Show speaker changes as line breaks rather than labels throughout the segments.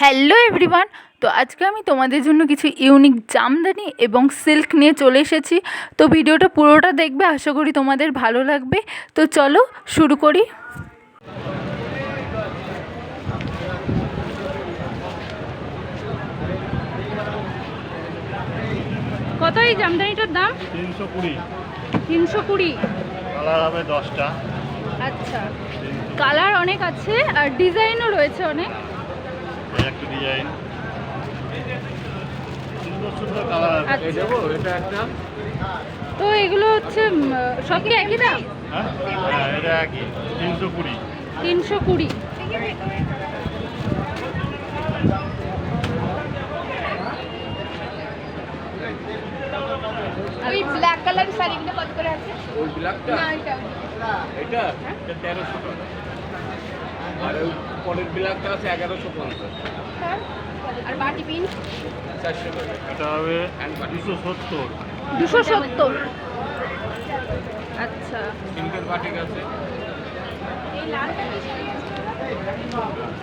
Hello everyone. তো আজকে আমি তোমাদের জন্য কিছু ইউনিক জামদানি এবং সিল্ক নিয়ে চলে এসেছি। তো ভিডিওটা পুরোটা দেখবে আশা করি তোমাদের ভালো লাগবে। তো চলো শুরু করি। কত এই জামদানিটার দাম?
তিনশো কুড়ি।
তিনশো কুড়ি।
কালার হবে দশটা।
আচ্ছা। কালার অনেক আছে আর ডিজাইনও রয়েছে অনেক
এই একটা ডিজাইন সুন্দর সুন্দর কালার আছে
আচ্ছা
এটা একটা
তো এগুলো হচ্ছে সব কি একই দাম?
হ্যাঁ হ্যাঁ তিনশো কুড়ি।
ওই ব্ল্যাক কালার শাড়িগুলো কত করে আছে?
ওই ব্ল্যাকটা
না এটা।
এটা? এটা তেরোশো টাকা। আর ওই পরের ব্ল্যাকটা আছে এগারোশো
আর বাটি পিন
এটা হবে
বাটি
দুশো সত্তর।
দুশো সত্তর। আচ্ছা।
সিল্কের বাটিক আছে।
এই লালটা কি?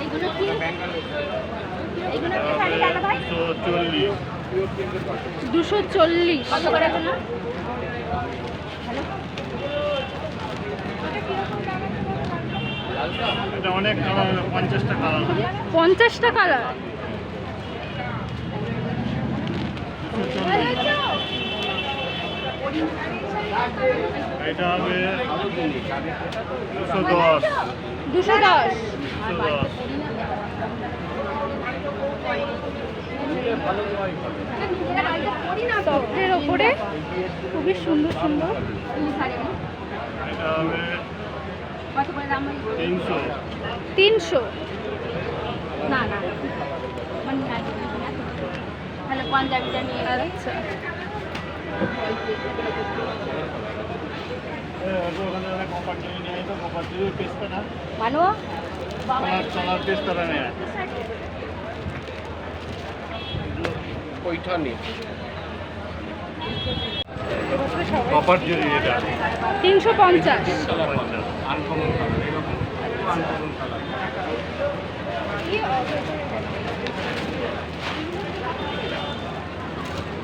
এইগুলো কি এইগুলো কি শাড়ি দাদা ভাই?
দুশো চল্লিশ।
পিওর সিল্কের বাটিক
দুশো চল্লিশ।
কত করে
এটা অনেক কালার হবে। পঞ্চাশটা কালার হবে
পঞ্চাশটা কালার
দুশো চল্লিশ এটা হবে দুশো দশ।
দুশো দশ। সফটের ওপরে খুবই সুন্দর সুন্দর।
হয়?
তিনশো।
তিনশো।
না না। মানে না, পাঞ্জাবিটা নিয়ে
আচ্ছা।
ওখানে কপার টিভি নিয়ে তো কপার টিভির পেস্টটা না
ভালো
কালার কালার পেস্টটা নেয়
পৈঠানি
কপার জুড়ি এটা
তিনশো পঞ্চাশ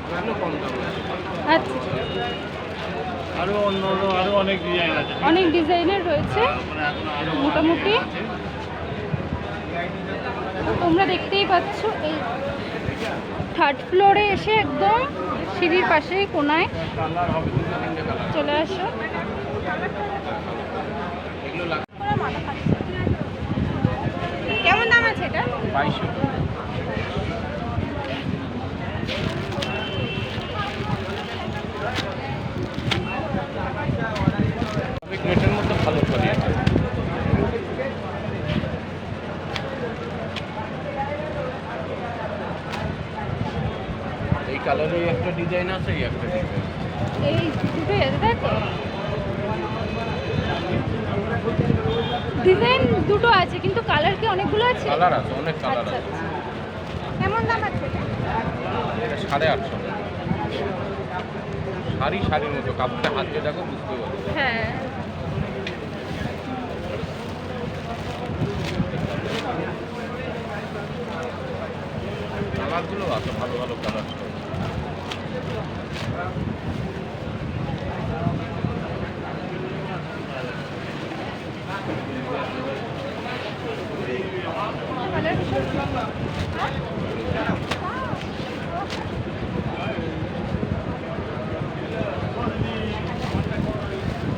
কেন কম দাম আছে
আচ্ছা।
আরও অন্য আরও অনেক ডিজাইন আছে।
অনেক ডিজাইনের রয়েছে।
আরও
মোটামুটি তোমরা দেখতেই পাচ্ছ এই থার্ড ফ্লোরে এসে একদম সিঁড়ির পাশেই কোনায় চলে আসো।
কেমন দাম আছে এটা?
বাইশশো। কালারে একটা ডিজাইন আছে এই একটা ডিজাইন
এই দুটো আছে তাই ডিজাইন দুটো আছে কিন্তু কালার কি অনেকগুলো আছে?
কালার আছে অনেক কালার
আচ্ছা
আছে।
আচ্ছা।
কেমন দাম আছে এটা?
এটা সাড়ে আটশো। শাড়ি শাড়ির মতো কাপড়টা হাত দিয়ে দেখো বুঝতে পারবে।
হ্যাঁ।
কালারগুলো আছে ভালো ভালো কালার।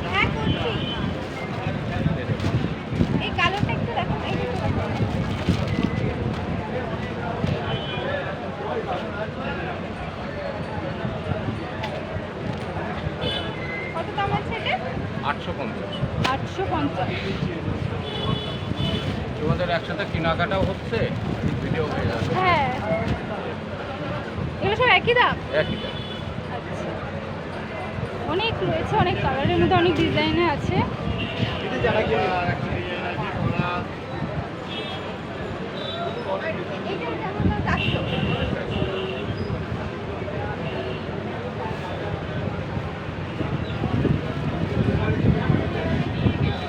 হ্যাঁ করছি এই কালোটা একটু দেখো এই দুটো দেখো। কত দাম আছে এটা
আটশো পঞ্চাশ।
আটশো পঞ্চাশ।
তোমাদের একসাথে কেনাকাটাও হচ্ছে? ভিডিও হয়ে
হ্যাঁ। এগুলো সব একই দাম?
একই দাম।
আচ্ছা। অনেক রয়েছে অনেক কালারের মধ্যে অনেক ডিজাইনে আছে।
চারশো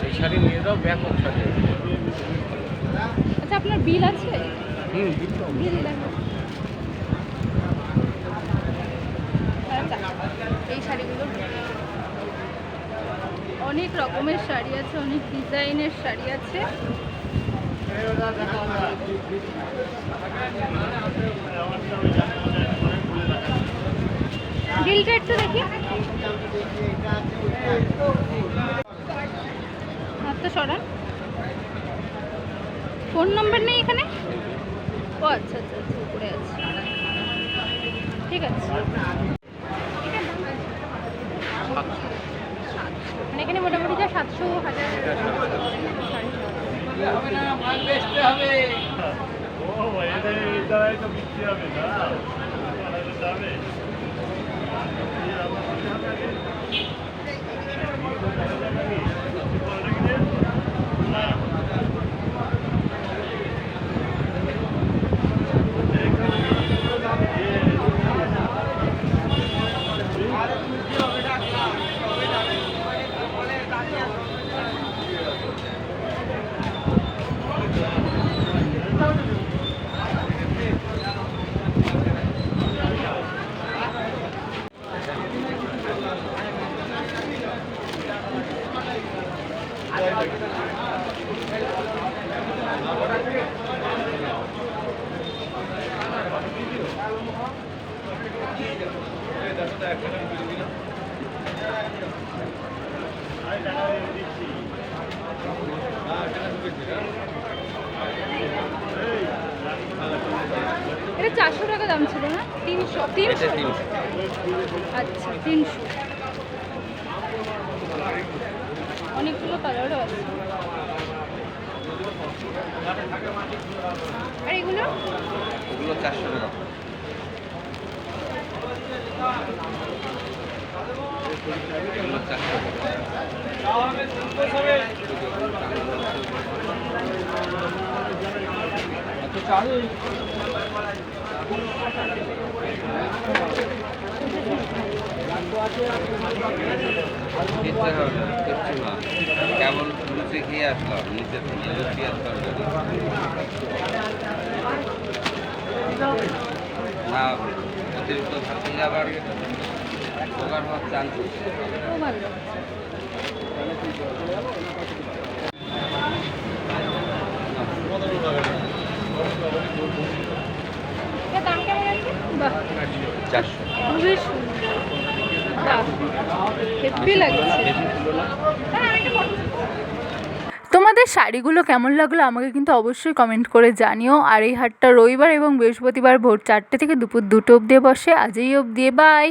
এই শাড়ি নিয়ে যাও ব্যাপক শাড়ি
আচ্ছা আপনার বিল আছে?
হুম
দিয়ে দিলাম। আচ্ছা, এই শাড়িগুলো।
অনেক রকমের শাড়ি আছে অনেক ডিজাইনের শাড়ি আছে।
বিলটা একটু দেখি।
হাতটা সরান। ফোন নাম্বার নেই এখানে? ও আচ্ছা আচ্ছা আচ্ছা উপরে আছে। ঠিক আছে।
মানে এখানে মোটামুটি যা সাতশো, হাজার
এটা
চারশো টাকা দাম ছিল না? তিনশো? তিনশো। আচ্ছা তিনশো। অনেকগুলো কালারও আছে।
আর এগুলো
চারশো টাকা। চারশো টাকা কিচ্ছু হবে না, কিচ্ছু না। কেবল লুচি খেয়ে আসলাম নিচে থেকে লুচি আর না অতিরিক্ত থাকলে আবার উপকার হওয়ার চান্স
কেমন
চারশো
খুবই সুন্দর বাহ হেভি লাগছে
হ্যাঁ আমি একটা ফটো
তোমাদের শাড়িগুলো কেমন লাগল আমাকে কিন্তু অবশ্যই কমেন্ট করে জানিও। আর এই হাটটা রবিবার এবং বৃহস্পতিবার ভোর চারটে থেকে দুপুর দুটো অবধি বসে। আজই অবধি বাই